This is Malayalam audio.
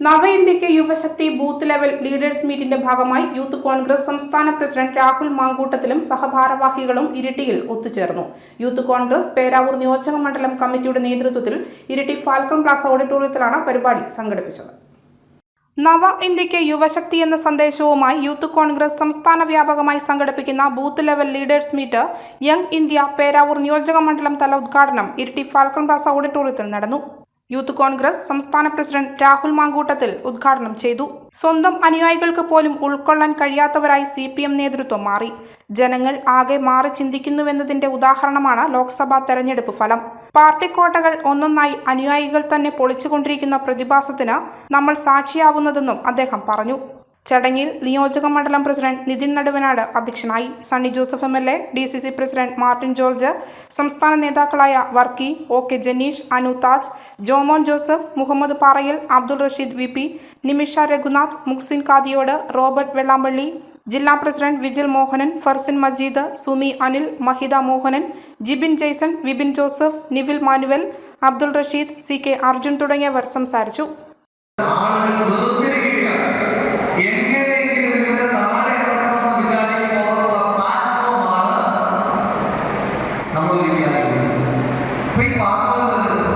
നവ ഇന്ത്യയ്ക്ക് യുവശക്തി ബൂത്ത് ലെവൽ ലീഡേഴ്സ് മീറ്റിന്റെ ഭാഗമായി യൂത്ത് കോൺഗ്രസ് സംസ്ഥാന പ്രസിഡന്റ് രാഹുൽ മാങ്കൂട്ടത്തിലും സഹഭാരവാഹികളും ഇരിട്ടിയിൽ ഒത്തുചേർന്നു. യൂത്ത് കോൺഗ്രസ് പേരാവൂർ നിയോജക മണ്ഡലം കമ്മിറ്റിയുടെ നേതൃത്വത്തിൽ ഇരിട്ടി ഫാൽക്കൺ പ്ലാസ ഓഡിറ്റോറിയത്തിലാണ് പരിപാടി സംഘടിപ്പിച്ചത്. നവ ഇന്ത്യയ്ക്ക് യുവശക്തി എന്ന സന്ദേശവുമായി യൂത്ത് കോൺഗ്രസ് സംസ്ഥാന വ്യാപകമായി സംഘടിപ്പിക്കുന്ന booth level leaders meet young India Peravoor നിയോജക മണ്ഡലം തല ഉദ്ഘാടനം ഇരിട്ടി ഫാൽക്കൺ പ്ലാസ ഓഡിറ്റോറിയത്തിൽ നടന്നു. യൂത്ത് കോൺഗ്രസ് സംസ്ഥാന പ്രസിഡന്റ് രാഹുൽ മാങ്കൂട്ടത്തിൽ ഉദ്ഘാടനം ചെയ്തു. സ്വന്തം അനുയായികൾക്ക് പോലും ഉൾക്കൊള്ളാൻ കഴിയാത്തവരായി സി പി എം നേതൃത്വം മാറി. ജനങ്ങൾ ആകെ മാറി ചിന്തിക്കുന്നുവെന്നതിന്റെ ഉദാഹരണമാണ് ലോക്സഭാ തെരഞ്ഞെടുപ്പ് ഫലം. പാർട്ടി കോട്ടകൾ ഒന്നൊന്നായി അനുയായികൾ തന്നെ പൊളിച്ചുകൊണ്ടിരിക്കുന്ന പ്രതിഭാസത്തിന് നമ്മൾ സാക്ഷിയാവുന്നതെന്നും അദ്ദേഹം പറഞ്ഞു. ചടങ്ങിൽ നിയോജക മണ്ഡലം പ്രസിഡന്റ് നിതിൻ നടുവനാട് അധ്യക്ഷനായി Sunny Joseph M L A D C C president Martin George സംസ്ഥാന നേതാക്കളായ Varkey O K Janeesh Anu Taj Jomon Joseph Muhammad Parayil Abdul Rasheed V P Nimisha Raghunath Muhsin Kadiyode Robert Vellampally ജില്ലാ president Vijil Mohanan Farsin Majeed Sumi Anil Mahitha Mohanan Jibin Jaison Vibin Joseph Nivil Manuel Abdul Rasheed C K Arjun തുടങ്ങിയവർ സംസാരിച്ചു. palavra